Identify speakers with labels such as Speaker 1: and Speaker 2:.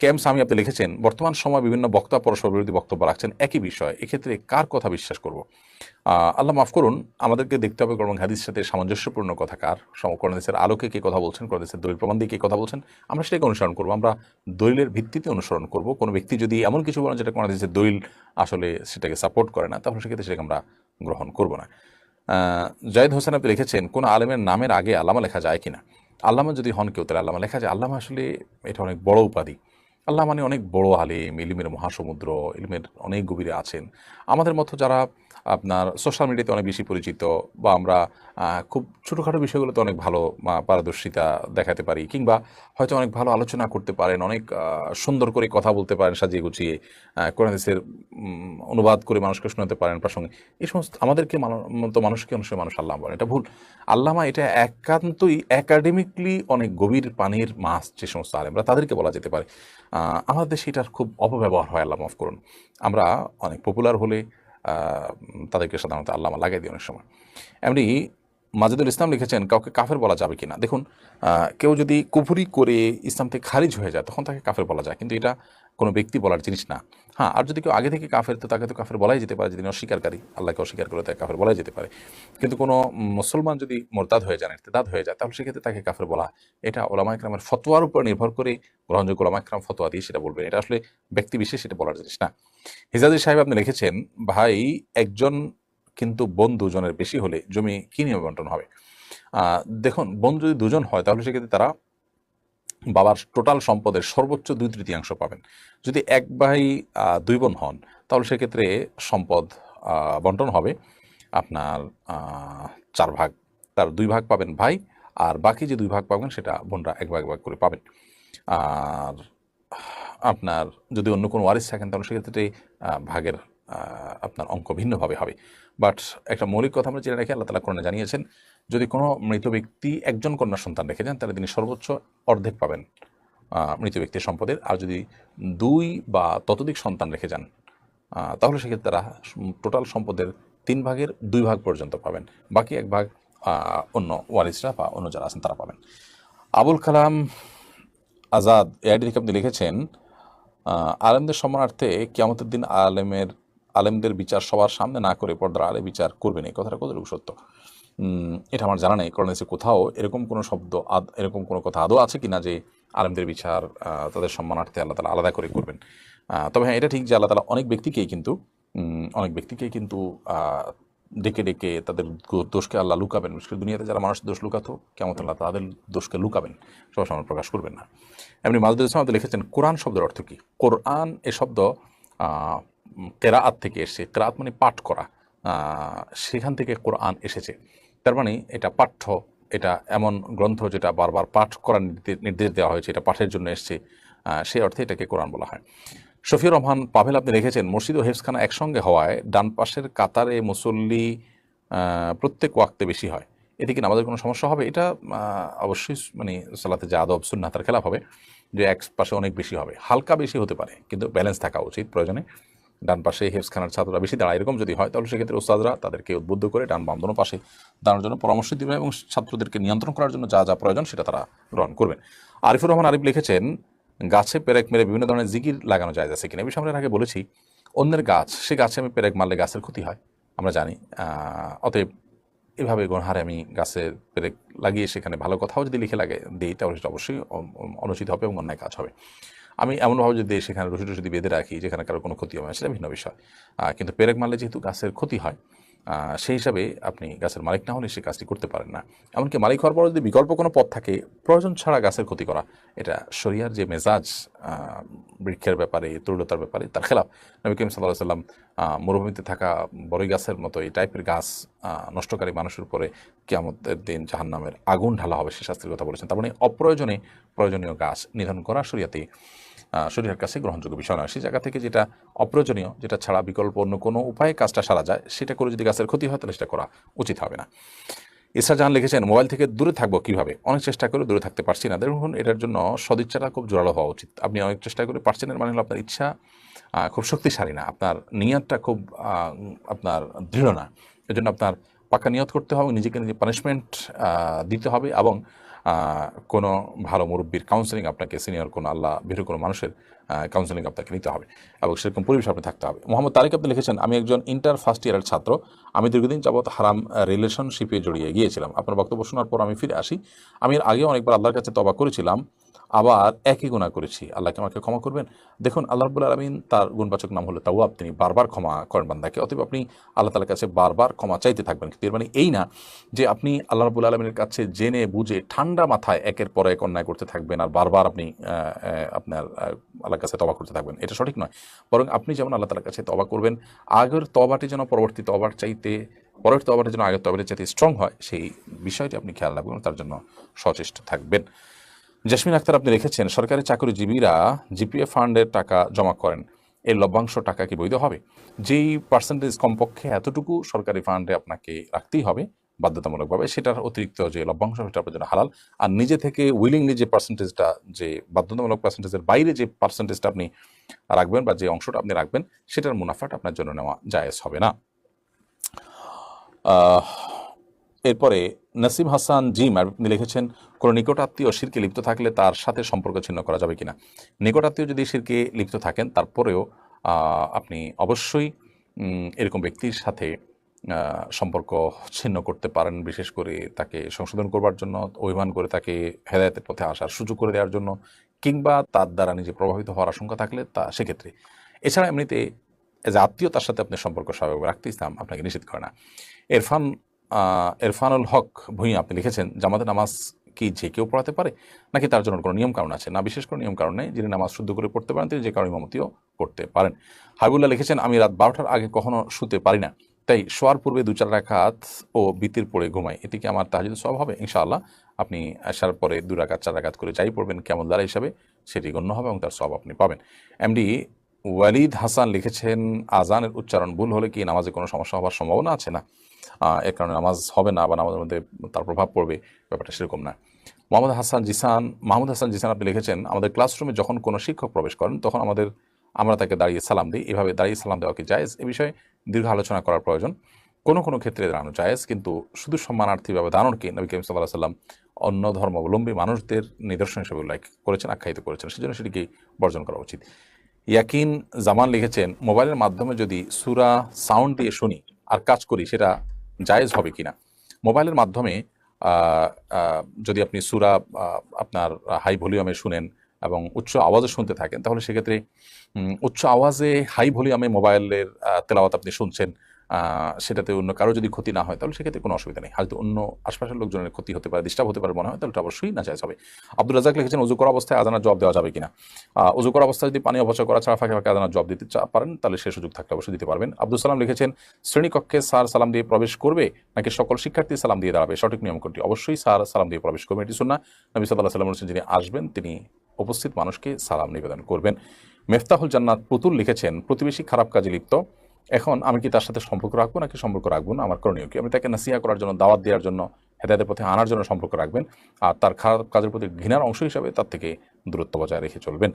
Speaker 1: Camp Sami, আপনি লিখেছেন, বর্তমান সময় বিভিন্ন বক্তা পরস্পর বিরোধী বক্তব্য রাখছেন একই বিষয়, এক্ষেত্রে কার কথা বিশ্বাস করব? আল্লাহ মাফ করুন, আমাদেরকে দেখতে হবে কোরআন হাদিসের সাথে সামঞ্জস্যপূর্ণ কথা কার? করণেসের আলোকে কে কথা বলছেন করণেসের দলিল প্রমাণ দিয়ে কে কথা বলছেন? আমরা সেটাকে অনুসরণ করব, আমরা দলিলের ভিত্তিতে অনুসরণ করব। কোনো ব্যক্তি যদি এমন কিছু বলেন যেটা কোরআন হাদিসের দলিল আসলে সেটাকে সাপোর্ট করে না, তাহলে সেক্ষেত্রে সেটাকে আমরা গ্রহণ করব না। জাহিদ হোসেন, আপনি লিখেছেন, কোন আলেমের নামের আগে আল্লামা লেখা যায় কিনা? আল্লামা যদি হন কেউ, তাহলে আল্লামা লেখা যায়। আল্লামা আসলে এটা অনেক বড় উপাধি। আল্লাহ মানে অনেক বড় আলিম ইলিমের মহাসমুদ্র ইলিমের অনেক গভীরে আছেন। আমাদের মতো যারা আপনার সোশ্যাল মিডিয়াতে অনেক বেশি পরিচিত বা আমরা খুব ছোটোখাটো বিষয়গুলোতে অনেক ভালো পারদর্শিতা দেখাতে পারি কিংবা হয়তো অনেক ভালো আলোচনা করতে পারেন অনেক সুন্দর করে কথা বলতে পারেন সাজিয়ে গুছিয়ে কোরআন হাদিসের উম, অনুবাদ করে মানুষকে শোনাতে পারেন প্রাসঙ্গে এই সমস্ত আমাদেরকে মতো মানুষকে অনুসারে মানুষ আল্লাহ বলেন এটা ভুল। আল্লামা এটা একান্তই একাডেমিকলি অনেক গভীর পানির মাছ যে সমস্ত আলেমরা তাদেরকে বলা যেতে পারে। আমাদের এটার খুব অপব্যবহার হয় আল্লাহ মাফ করুন। আমরা অনেক পপুলার হলে তাদেরকে সাধারণত আল্লামা লাগাই দিই অনেক সময়। এমনি মাজেদুল ইসলাম লিখেছেন, কাউকে কাফের বলা যাবে কিনা। দেখুন কেউ যদি কুফুরি করে ইসলাম থেকে খারিজ হয়ে যায়, তখন তাকে কাফের বলা যায়, কিন্তু এটা কোনো ব্যক্তি বলার জিনিস না। হ্যাঁ আর যদি কেউ আগে থেকে কাফের, তো তাকে তো কাফের বলাই যেতে পারে, যদি অস্বীকারী, আল্লাহকে অস্বীকার করে তাকে কাফের বলাই যেতে পারে। কিন্তু কোনো মুসলমান যদি মোরতাদ হয়ে যান ইর্তেদাদ হয়ে যায়, তাহলে সেক্ষেত্রে তাকে কাফের বলা। এটা ওলামা ইকরামের ফতোয়ার উপর নির্ভর করে, গ্রহণযোগ্য ওলামা ইকরাম ফতোয়া দিয়ে সেটা বলবেন। এটা আসলে ব্যক্তি বিশেষ, সেটা বলার জিনিস না। হিজাজি সাহেব আপনি লিখেছেন, ভাই, একজন কিন্তু বোন দুজনের বেশি হলে জমি কি নিয়মে বন্টন হবে। দেখুন, বোন যদি দুজন হয়, তাহলে সেক্ষেত্রে তারা বাবার টোটাল সম্পদের সর্বোচ্চ দুই তৃতীয়াংশ পাবেন। যদি এক ভাই দুই বোন হন, তাহলে সেক্ষেত্রে সম্পদ বন্টন হবে। আপনার চার ভাগ, তার দুই ভাগ পাবেন ভাই, আর বাকি যে দুই ভাগ পাবেন, সেটা বোনরা এক ভাগ ভাগ করে পাবেন। আর আপনার যদি অন্য কোনো ওয়ারিস থাকেন, তাহলে সেক্ষেত্রে ভাগের আপনার অঙ্ক ভিন্নভাবে হবে। বাট একটা মৌলিক কথা আমরা জেনে রাখি আল্লাহ তালা কোরআনে জানিয়েছেন, যদি কোনো মৃত ব্যক্তি একজন কন্যা সন্তান রেখে যান, তাহলে তিনি সর্বোচ্চ অর্ধেক পাবেন মৃত ব্যক্তির সম্পদের। আর যদি দুই বা ততোধিক সন্তান রেখে যান তাহলে সেক্ষেত্রে তারা টোটাল সম্পদের তিন ভাগের দুই ভাগ পর্যন্ত পাবেন। বাকি এক ভাগ অন্য ওয়ারিসরা বা অন্য যারা আছেন তারা পাবেন। আবুল কালাম আজাদ, এআইডি থেকে আপনি লিখেছেন আলেমদের সম্মানার্থে কিয়ামতের দিন আলেমের আলেমদের বিচার সবার সামনে না করে পর্দার আলে বিচার করবেন এই কথাটা কতটুকু সত্য? এটা আমার জানা নেই। কারণ কোথাও এরকম কোনো শব্দ আদ- এরকম কোনো কথা আদৌ আছে কিনা যে আলেমদের বিচার তাদের সম্মানার্থে আল্লাহ তালা আলাদা করে করবেন। তবে হ্যাঁ এটা ঠিক যে আল্লাহ তালা অনেক ব্যক্তিকেই কিন্তু অনেক ব্যক্তিকেই কিন্তু ডেকে ডেকে তাদের দোষকে আল্লাহ লুকাবেন। বিশেষ দুনিয়াতে যারা মানুষ দোষ লুকাতো কেমন আল্লাহ তাদের দোষকে লুকাবেন। সবার সামনে প্রকাশ করবেন না। এমনি মাজদুল ইসলাম লিখেছেন, কোরআন শব্দের অর্থ কী? কোরআন এ শব্দ কেরাআত থেকে এসেছে। কেরাত মানে পাঠ করা। সেখান থেকে কোরআন এসেছে। তার মানে এটা পাঠ্য, এটা এমন গ্রন্থ যেটা বারবার পাঠ করার নির্দে- নির্দেশ দেওয়া হয়েছে, এটা পাঠের জন্য এসছে। সেই অর্থে এটাকে কোরআন বলা হয়। শফিউর রহমান পাভেল, আপনি লিখেছেন মসজিদ ও হেফসখানা একসঙ্গে হওয়ায় ডান পাশের কাতারে মুসল্লি প্রত্যেক ওয়াক্তে বেশি হয়। এতে কি আমাদের কোনো সমস্যা হবে? এটা অবশ্যই মানে সালাতে যে আদব সুন্নাহ তার খেলাফ হবে, যে এক পাশে অনেক বেশি হবে। হালকা বেশি হতে পারে, কিন্তু ব্যালেন্স থাকা উচিত প্রয়োজনে। ডান পাশে হেফসখানার ছাত্ররা বেশি দাঁড়ায়, এরকম যদি হয়, তাহলে সেক্ষেত্রে ওস্তাদরা তাদেরকে উদ্বুদ্ধ করে ডান বাম দোনো পাশে দাঁড়ানোর জন্য পরামর্শ দিবে এবং ছাত্রদেরকে নিয়ন্ত্রণ করার জন্য যা যা প্রয়োজন সেটা তারা গ্রহণ করবেন। আরিফুর রহমান আরিফ লিখেছেন, গাছে পেরেক মেরে বিভিন্ন ধরনের জিকির লাগানো যায় আছে কিনা। বিষয়ে আমরা আগে বলেছি, অন্যের গাছ, সে গাছে আমি পেরেক মারলে গাছের ক্ষতি হয়, আমরা জানি। অতএব এভাবে গণহারে আমি গাছের পেরেক লাগিয়ে সেখানে ভালো কথাও যদি লিখে লাগে দিই, তাহলে সেটা অবশ্যই অনুচিত হবে এবং অন্যায় কাজ হবে। আমি এমনভাবে যদি সেখানে রসি টসি বেঁধে রাখি, যেখানে কারও কোনো ক্ষতি হবে সেটা ভিন্ন বিষয়। কিন্তু পেরেক মারলে যেহেতু গাছের ক্ষতি হয় সেই হিসাবে আপনি গাছের মালিক না হলে সে কাজটি করতে পারেন না। এমনকি মালিক হওয়ার পর যদি বিকল্প কোনো পথ থাকে, প্রয়োজন ছাড়া গাছের ক্ষতি করা, এটা শরিয়ার যে মেজাজ বৃক্ষের ব্যাপারে, তরুলতার ব্যাপারে, তার খেলাফ। নবী করিম সাল্লাহ সাল্লাম মরুভূমিতে থাকা বড়ই গাছের মতো এই টাইপের গাছ নষ্টকারী মানুষের উপরে কিয়ামতের দিন জাহান্নামের আগুন ঢালা হবে, সে শাস্তির কথা বলেছেন। তার মানে অপ্রয়োজনে প্রয়োজনীয় গাছ নিধন করা শরিয়াতে শরীরের কাছে গ্রহণযোগ্য বিষয় নয়। সেই জায়গা থেকে যেটা অপ্রয়োজনীয়, যেটা ছাড়া বিকল্প অন্য কোনো উপায়ে কাজটা সারা যায়, সেটা করে যদি গাছের ক্ষতি হয়, তাহলে সেটা করা উচিত হবে না। ইসরা জাহান লিখেছেন, মোবাইল থেকে দূরে থাকব কীভাবে? অনেক চেষ্টা করে দূরে থাকতে পারছি না। দেখুন, এটার জন্য সদিচ্ছাটা খুব জোরালো হওয়া উচিত। আপনি অনেক চেষ্টা করে পারছেন, এর মানে হলো আপনার ইচ্ছা খুব শক্তিশালী না। আপনার নিয়াতটা খুব আপনার দৃঢ় না। এজন্য আপনার পাকা নিয়ত করতে হবে নিজেকে নিজে পানিশমেন্ট দিতে হবে এবং কোনো ভালো মুরব্বীর কাউন্সেলিং আপনাকে সিনিয়র কোনো আল্লাহ, ভীরু কোনো মানুষের কাউন্সেলিং আপনাকে নিতে হবে এবং সেরকম পরিবেশ আপনি থাকতে হবে। মোহাম্মদ তারিক আপনি লিখেছেন, আমি একজন ইন্টার ফার্স্ট ইয়ারের ছাত্র। আমি দীর্ঘদিন যাবৎ হারাম রিলেশনশিপে জড়িয়ে গিয়েছিলাম। আপনার বক্তব্য শোনার পর আমি ফিরে আসি। আমি এর আগে অনেকবার আল্লাহর কাছে তবা করেছিলাম। আবার একই গুণা করেছি। আল্লাহকে আমাকে ক্ষমা করবেন? দেখুন, আল্লাহ রবুল আলমিন তার গুণবাচক নাম হলো তাও তিনি বারবার ক্ষমা করেন বান্দাকে। অতএব আপনি আল্লাহ তালার কাছে বারবার ক্ষমা চাইতে থাকবেন। কিন্তু এর মানে এই না যে আপনি আল্লাহ রবুল আলমিনের কাছে জেনে, বুঝে, ঠান্ডা মাথায় একের পর এক অন্যায় করতে থাকবেন আর বারবার আপনি আপনার আল্লাহর কাছে তবা করতে থাকবেন। এটা সঠিক নয়। বরং আপনি যেমন আল্লাহ তালার কাছে তবা করবেন, আগের তবাটি যেন পরবর্তী তবার চাইতে, পরের তবাটি যেন আগের তবাটি চাইতে স্ট্রং হয়, সেই বিষয়টি আপনি খেয়াল রাখবেন, তার জন্য সচেষ্ট থাকবেন। জেসমিন আক্তার, আপনি লিখেছেন সরকারি চাকরিজীবীরা জিপিএ ফান্ডের টাকা জমা করেন। এর লভ্যাংশ টাকা কি বৈধ হবে? যেই পার্সেন্টেজ কমপক্ষে এতটুকু সরকারি ফান্ডে আপনাকে রাখতেই হবে বাধ্যতামূলকভাবে, সেটার অতিরিক্ত যে লভ্যাংশ, সেটা আপনার জন্য হালাল। আর নিজে থেকে উইলিংলি যে পার্সেন্টেজটা যে বাধ্যতামূলক পার্সেন্টেজের বাইরে যে পার্সেন্টেজটা আপনি রাখবেন বা যে অংশটা আপনি রাখবেন, সেটার মুনাফাটা আপনার জন্য নেওয়া জায়েজ হবে না। এরপরে নাসিম হাসান জিম আপনি লিখেছেন, কোনো নিকটাত্মীয় শিরকে লিপ্ত থাকলে তার সাথে সম্পর্ক ছিন্ন করা যাবে কিনা? নিকটাত্মীয় যদি শিরকে লিপ্ত থাকেন, তারপরেও আপনি অবশ্যই এরকম ব্যক্তির সাথে সম্পর্ক ছিন্ন করতে পারেন, বিশেষ করে তাকে সংশোধন করবার জন্য, অভিমান করে তাকে হেদায়তের পথে আসার সুযোগ করে দেওয়ার জন্য, কিংবা তার দ্বারা নিজে প্রভাবিত হওয়ার আশঙ্কা থাকলে তা সেক্ষেত্রে। এছাড়া এমনিতে এজ আত্মীয়তার সাথে আপনি সম্পর্ক স্বাভাবিক রাখতে ইসলাম আপনাকে নিষেধ করে না। এরফান এরফানুল হক ভূঁইয়া, আপনি লিখেছেন, জামাতে নামাজ কি যে কেউ পড়াতে পারে? নাকি তার জন্য কোনো নিয়ম কারণ আছে? না, বিশেষ কোনো নিয়ম কারণ নেই, যিনি নামাজ শুদ্ধ করে পড়তে পারেন, তিনি যে কারণে ইমামতিও করতে পারেন। হাবিবুল্লাহ লিখেছেন, আমি রাত বারোটার আগে কখনো শুতে পারি না। তাই শোয়ার পূর্বে দু চার রাখাত ও বিতির পড়ে ঘুমাই। এতে কি আমার তাহাজুদ সব হবে? ইনশাআল্লাহ, আপনি আসার পরে দু রাকাত, চার রাকাত করে যাই পড়বেন, কেমন দ্বারা হিসাবে সেটি গণ্য হবে এবং তার সব আপনি পাবেন। এমডি ওয়ালিদ হাসান লিখেছেন, আজানের উচ্চারণ ভুল হলে কি নামাজে কোনো সমস্যা হওয়ার সম্ভাবনা আছে? না এর কারণে নামাজ হবে না বা নামাজের মধ্যে তার প্রভাব পড়বে, ব্যাপারটা সেরকম না। মোহাম্মদ হাসান জিসান মাহমুদ হাসান জিসান আপনি লিখেছেন, আমাদের ক্লাসরুমে যখন কোনো শিক্ষক প্রবেশ করেন, তখন আমাদের, আমরা তাকে দাঁড়িয়ে সালাম দিই। এভাবে দাঁড়িয়ে সালাম দেওয়া কি জায়েজ? এ বিষয়ে দীর্ঘ আলোচনা করার প্রয়োজন। কোনো কোনো ক্ষেত্রে দাঁড়ানো জায়েজ, কিন্তু শুধু সম্মানার্থীভাবে দাঁড়ানোকে নবী করিম সাল্লাহ সাল্লাম অন্য ধর্মাবলম্বী মানুষদের নিদর্শন হিসেবে উল্লেখ করেছেন, আখ্যায়িত করেছেন, সেজন্য সেটিকে বর্জন করা উচিত। ইয়াকিন জামান লিখেছেন, মোবাইলের মাধ্যমে যদি সুরা সাউন্ড দিয়ে শুনি আর কাজ করি, সেটা জায়েজ হবে কিনা। মোবাইলের মাধ্যমে যদি আপনি সুরা আপনার হাই ভলিউমে শুনেন এবং উচ্চ আওয়াজে শুনতে থাকেন, তাহলে সেক্ষেত্রে উচ্চ আওয়াজে হাই ভলিউমে মোবাইলের তেলাওয়াত আপনি শুনছেন। সেটাতে অন্য কারও যদি ক্ষতি না হয়, তাহলে সেক্ষেত্রে কোনো অসুবিধা নেই। হয়তো অন্য আশপাশের লোকজনের ক্ষতি হতে পারে ডিস্টার্ব হতে পারে মনে হয়, তাহলে অবশ্যই না হবে। আব্দুল রাজাক লিখেছেন উজু করা অবস্থায় আজানার জব দেওয়া যাবে কিনা? উজু করা অবস্থায় যদি পানি অপচয় করা ছাড়া ফাঁকে ফাঁকে আজানার জব দিতে পারেন, তাহলে সে সুযোগ থাকলে অবশ্যই দিতে পারবেন। আব্দুল সালাম লিখেছেন, শ্রেণীকক্ষে স্যার সালাম দিয়ে প্রবেশ করবে, নাকি সকল শিক্ষার্থী সালাম দিয়ে দাঁড়াবে? সঠিক নিয়ম কোনটি অবশ্যই স্যার সালাম দিয়ে প্রবেশ করবে। এটি শুননা নবী সাল্লাহ সাল্লাম যিনি আসবেন, তিনি উপস্থিত মানুষকে সালাম নিবেদন করবেন। মেফতাহুল জান্নাত পুতুল লিখেছেন, প্রতিবেশী খারাপ কাজে লিপ্ত এখন আমি কি তার সাথে সম্পর্ক রাখব নাকি সম্পর্ক রাখব না? আমার করণীয় কি? আমি তাকে নাসিয়া করার জন্য, দাওয়াত দেওয়ার জন্য, হেদায়তের পথে আনার জন্য সম্পর্ক রাখবেন আর তার খারাপ কাজের প্রতি ঘৃণার অংশ হিসাবে তার থেকে দূরত্ব বজায় রেখে চলবেন।